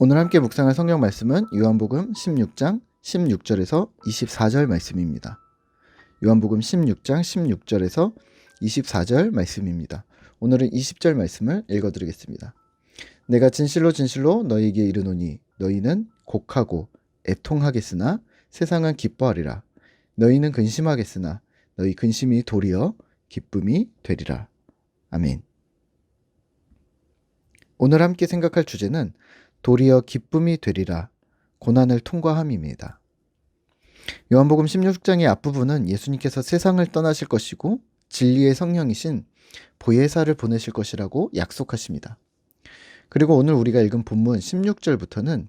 오늘 함께 묵상할 성경 말씀은 요한복음 16장 16절에서 24절 말씀입니다. 요한복음 16장 16절에서 24절 말씀입니다. 오늘은 20절 말씀을 읽어 드리겠습니다. 내가 진실로 진실로 너희에게 이르노니 너희는 곡하고 애통하겠으나 세상은 기뻐하리라. 너희는 근심하겠으나 너희 근심이 도리어 기쁨이 되리라. 아멘. 오늘 함께 생각할 주제는 도리어 기쁨이 되리라 고난을 통과함입니다. 요한복음 16장의 앞부분은 예수님께서 세상을 떠나실 것이고 진리의 성령이신 보혜사를 보내실 것이라고 약속하십니다. 그리고 오늘 우리가 읽은 본문 16절부터는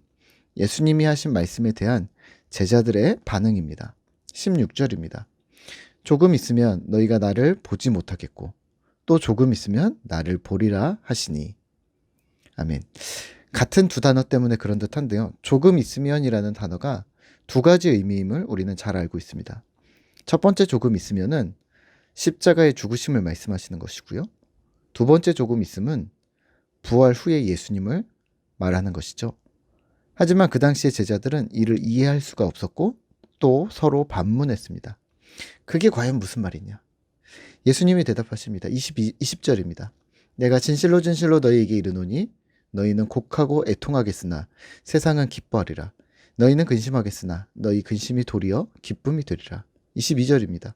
예수님이 하신 말씀에 대한 제자들의 반응입니다. 16절입니다. 조금 있으면 너희가 나를 보지 못하겠고 또 조금 있으면 나를 보리라 하시니 아멘. 같은 두 단어 때문에 그런 듯한데요. 조금 있으면이라는 단어가 두 가지 의미임을 우리는 잘 알고 있습니다. 첫 번째 조금 있으면은 십자가의 죽으심을 말씀하시는 것이고요. 두 번째 조금 있음은 부활 후의 예수님을 말하는 것이죠. 하지만 그 당시의 제자들은 이를 이해할 수가 없었고 또 서로 반문했습니다. 그게 과연 무슨 말이냐? 예수님이 대답하십니다. 22, 20절입니다. 내가 진실로 진실로 너희에게 이르노니 너희는 곡하고 애통하겠으나 세상은 기뻐하리라. 너희는 근심하겠으나 너희 근심이 도리어 기쁨이 되리라. 22절입니다.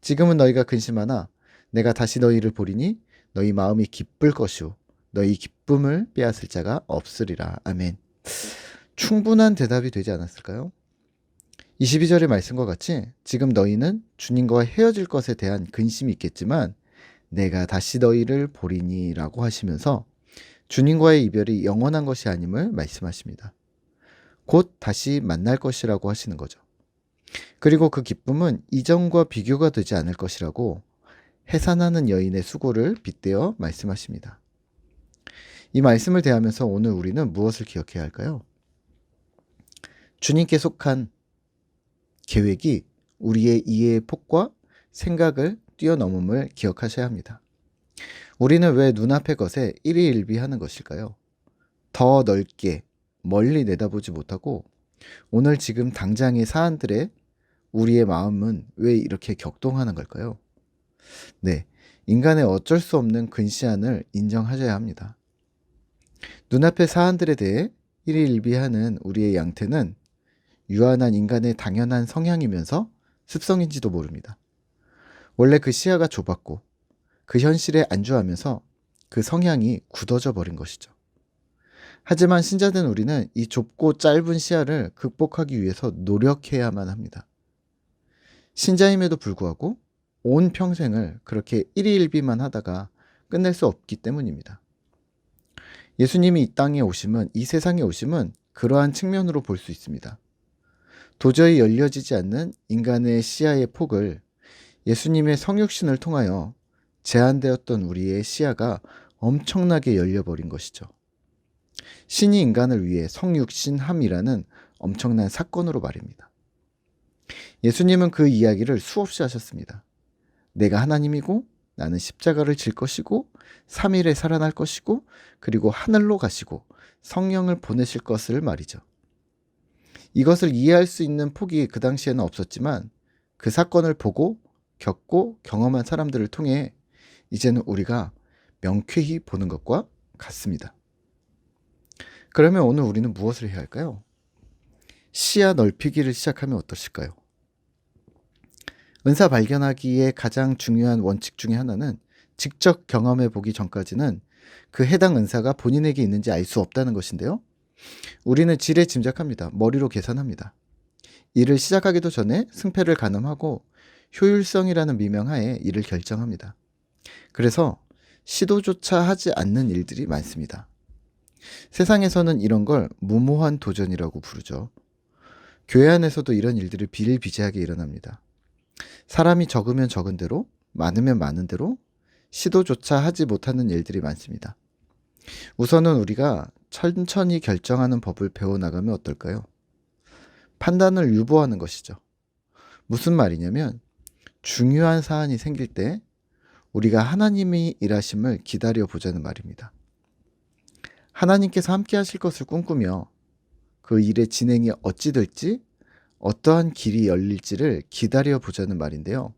지금은 너희가 근심하나 내가 다시 너희를 보리니 너희 마음이 기쁠 것이오. 너희 기쁨을 빼앗을 자가 없으리라. 아멘. 충분한 대답이 되지 않았을까요? 22절의 말씀과 같이 지금 너희는 주님과 헤어질 것에 대한 근심이 있겠지만 내가 다시 너희를 보리니라고 하시면서 주님과의 이별이 영원한 것이 아님을 말씀하십니다. 곧 다시 만날 것이라고 하시는 거죠. 그리고 그 기쁨은 이전과 비교가 되지 않을 것이라고 해산하는 여인의 수고를 빗대어 말씀하십니다. 이 말씀을 대하면서 오늘 우리는 무엇을 기억해야 할까요? 주님께 속한 계획이 우리의 이해의 폭과 생각을 뛰어넘음을 기억하셔야 합니다. 우리는 왜 눈앞의 것에 일희일비하는 것일까요? 더 넓게 멀리 내다보지 못하고 오늘 지금 당장의 사안들에 우리의 마음은 왜 이렇게 격동하는 걸까요? 네, 인간의 어쩔 수 없는 근시안을 인정하셔야 합니다. 눈앞의 사안들에 대해 일희일비하는 우리의 양태는 유한한 인간의 당연한 성향이면서 습성인지도 모릅니다. 원래 그 시야가 좁았고 그 현실에 안주하면서 그 성향이 굳어져 버린 것이죠. 하지만 신자된 우리는 이 좁고 짧은 시야를 극복하기 위해서 노력해야만 합니다. 신자임에도 불구하고 온 평생을 그렇게 일희일비만 하다가 끝낼 수 없기 때문입니다. 예수님이 이 땅에 오심은, 이 세상에 오심은 그러한 측면으로 볼 수 있습니다. 도저히 열려지지 않는 인간의 시야의 폭을 예수님의 성육신을 통하여 제한되었던 우리의 시야가 엄청나게 열려버린 것이죠. 신이 인간을 위해 성육신함이라는 엄청난 사건으로 말입니다. 예수님은 그 이야기를 수없이 하셨습니다. 내가 하나님이고 나는 십자가를 질 것이고 3일에 살아날 것이고 그리고 하늘로 가시고 성령을 보내실 것을 말이죠. 이것을 이해할 수 있는 폭이 그 당시에는 없었지만 그 사건을 보고 겪고 경험한 사람들을 통해 이제는 우리가 명쾌히 보는 것과 같습니다. 그러면 오늘 우리는 무엇을 해야 할까요? 시야 넓히기를 시작하면 어떠실까요? 은사 발견하기에 가장 중요한 원칙 중의 하나는 직접 경험해 보기 전까지는 그 해당 은사가 본인에게 있는지 알 수 없다는 것인데요. 우리는 지레 짐작합니다. 머리로 계산합니다. 일을 시작하기도 전에 승패를 가늠하고 효율성이라는 미명하에 일을 결정합니다. 그래서 시도조차 하지 않는 일들이 많습니다. 세상에서는 이런 걸 무모한 도전이라고 부르죠. 교회 안에서도 이런 일들이 비일비재하게 일어납니다. 사람이 적으면 적은 대로, 많으면 많은 대로 시도조차 하지 못하는 일들이 많습니다. 우선은 우리가 천천히 결정하는 법을 배워나가면 어떨까요? 판단을 유보하는 것이죠. 무슨 말이냐면 중요한 사안이 생길 때 우리가 하나님이 일하심을 기다려 보자는 말입니다. 하나님께서 함께 하실 것을 꿈꾸며 그 일의 진행이 어찌 될지 어떠한 길이 열릴지를 기다려 보자는 말인데요.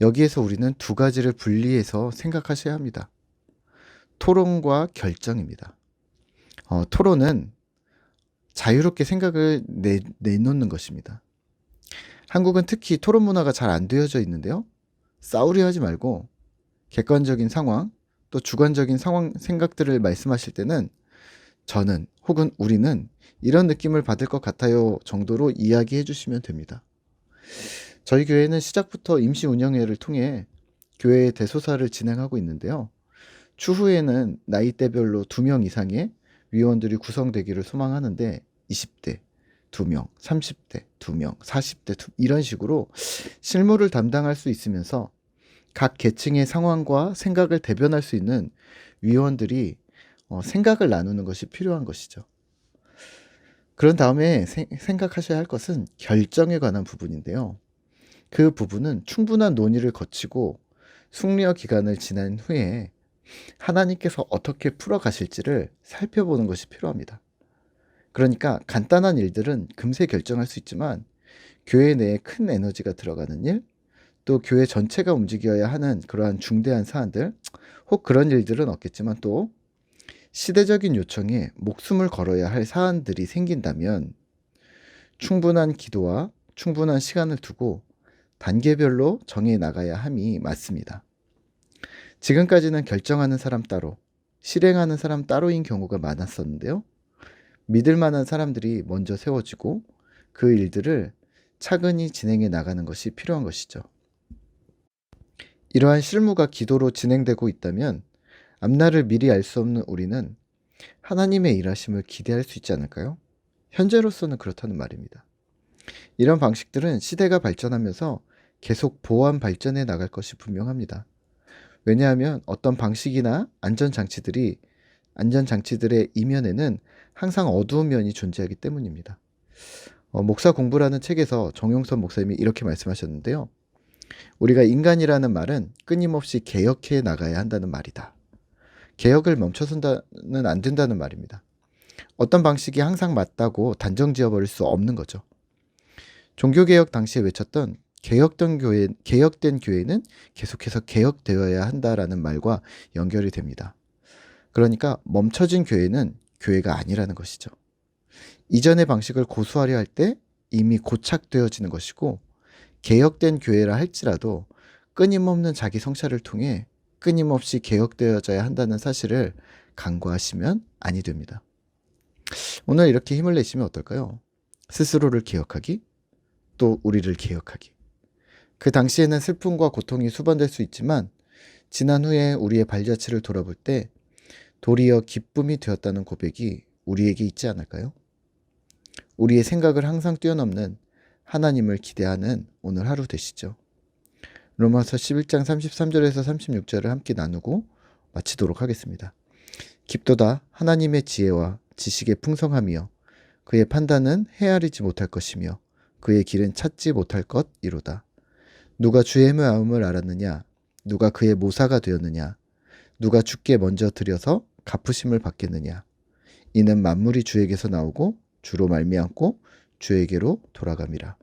여기에서 우리는 두 가지를 분리해서 생각하셔야 합니다. 토론과 결정입니다. 어, 토론은 자유롭게 생각을 내, 내놓는 것입니다. 한국은 특히 토론 문화가 잘 안 되어져 있는데요. 싸우려 하지 말고 객관적인 상황, 또 주관적인 상황, 생각들을 말씀하실 때는 저는 혹은 우리는 이런 느낌을 받을 것 같아요 정도로 이야기해 주시면 됩니다. 저희 교회는 시작부터 임시 운영회를 통해 교회의 대소사를 진행하고 있는데요. 추후에는 나이대별로 2명 이상의 위원들이 구성되기를 소망하는데 20대 2명, 30대 2명, 40대 2, 이런 식으로 실무를 담당할 수 있으면서 각 계층의 상황과 생각을 대변할 수 있는 위원들이 어, 생각을 나누는 것이 필요한 것이죠. 그런 다음에 세, 생각하셔야 할 것은 결정에 관한 부분인데요. 그 부분은 충분한 논의를 거치고 숙려 기간을 지난 후에 하나님께서 어떻게 풀어가실지를 살펴보는 것이 필요합니다. 그러니까 간단한 일들은 금세 결정할 수 있지만 교회 내에 큰 에너지가 들어가는 일, 또 교회 전체가 움직여야 하는 그러한 중대한 사안들, 혹 그런 일들은 없겠지만 또 시대적인 요청에 목숨을 걸어야 할 사안들이 생긴다면 충분한 기도와 충분한 시간을 두고 단계별로 정해 나가야 함이 맞습니다. 지금까지는 결정하는 사람 따로, 실행하는 사람 따로인 경우가 많았었는데요. 믿을 만한 사람들이 먼저 세워지고 그 일들을 차근히 진행해 나가는 것이 필요한 것이죠. 이러한 실무가 기도로 진행되고 있다면 앞날을 미리 알 수 없는 우리는 하나님의 일하심을 기대할 수 있지 않을까요? 현재로서는 그렇다는 말입니다. 이런 방식들은 시대가 발전하면서 계속 보완 발전해 나갈 것이 분명합니다. 왜냐하면 어떤 방식이나 안전장치들이 안전장치들의 이면에는 항상 어두운 면이 존재하기 때문입니다. 어, 목사 공부라는 책에서 정용선 목사님이 이렇게 말씀하셨는데요. 우리가 인간이라는 말은 끊임없이 개혁해 나가야 한다는 말이다. 개혁을 멈춰선다는 안 된다는 말입니다. 어떤 방식이 항상 맞다고 단정 지어버릴 수 없는 거죠. 종교개혁 당시에 외쳤던 개혁된 교회, 개혁된 교회는 계속해서 개혁되어야 한다라는 말과 연결이 됩니다. 그러니까 멈춰진 교회는 교회가 아니라는 것이죠. 이전의 방식을 고수하려 할 때 이미 고착되어지는 것이고 개혁된 교회라 할지라도 끊임없는 자기 성찰을 통해 끊임없이 개혁되어져야 한다는 사실을 간과하시면 아니 됩니다. 오늘 이렇게 힘을 내시면 어떨까요? 스스로를 개혁하기, 또 우리를 개혁하기. 그 당시에는 슬픔과 고통이 수반될 수 있지만 지난 후에 우리의 발자취를 돌아볼 때 도리어 기쁨이 되었다는 고백이 우리에게 있지 않을까요? 우리의 생각을 항상 뛰어넘는 하나님을 기대하는 오늘 하루 되시죠. 로마서 11장 33절에서 36절을 함께 나누고 마치도록 하겠습니다. 깊도다 하나님의 지혜와 지식의 풍성함이여 그의 판단은 헤아리지 못할 것이며 그의 길은 찾지 못할 것 이로다. 누가 주의 마음을 알았느냐? 누가 그의 모사가 되었느냐? 누가 주께 먼저 드려서 갚으심을 받겠느냐. 이는 만물이 주에게서 나오고 주로 말미암고 주에게로 돌아감이라.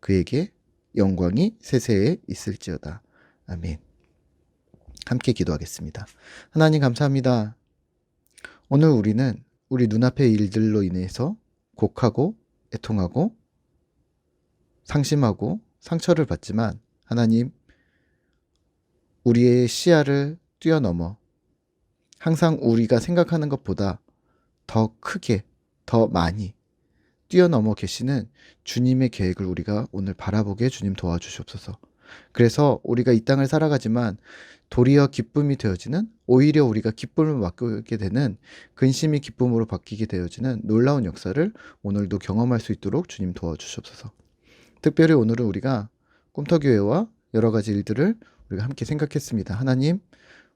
그에게 영광이 세세에 있을지어다. 아멘. 함께 기도하겠습니다. 하나님 감사합니다. 오늘 우리는 우리 눈앞의 일들로 인해서 곡하고 애통하고 상심하고 상처를 받지만 하나님 우리의 시야를 뛰어넘어 항상 우리가 생각하는 것보다 더 크게, 더 많이 뛰어넘어 계시는 주님의 계획을 우리가 오늘 바라보게 주님 도와주시옵소서. 그래서 우리가 이 땅을 살아가지만 도리어 기쁨이 되어지는 오히려 우리가 기쁨을 맡게 되는 근심이 기쁨으로 바뀌게 되어지는 놀라운 역사를 오늘도 경험할 수 있도록 주님 도와주시옵소서. 특별히 오늘은 우리가 꿈터교회와 여러 가지 일들을 우리가 함께 생각했습니다. 하나님,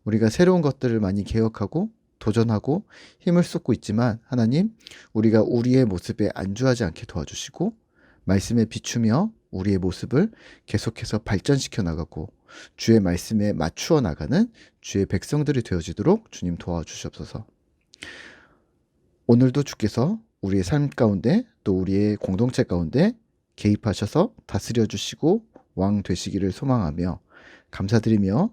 우리가 새로운 것들을 많이 개혁하고 도전하고 힘을 쏟고 있지만 하나님 우리가 우리의 모습에 안주하지 않게 도와주시고 말씀에 비추며 우리의 모습을 계속해서 발전시켜 나가고 주의 말씀에 맞추어 나가는 주의 백성들이 되어지도록 주님 도와주시옵소서. 오늘도 주께서 우리의 삶 가운데 또 우리의 공동체 가운데 개입하셔서 다스려 주시고 왕 되시기를 소망하며 감사드리며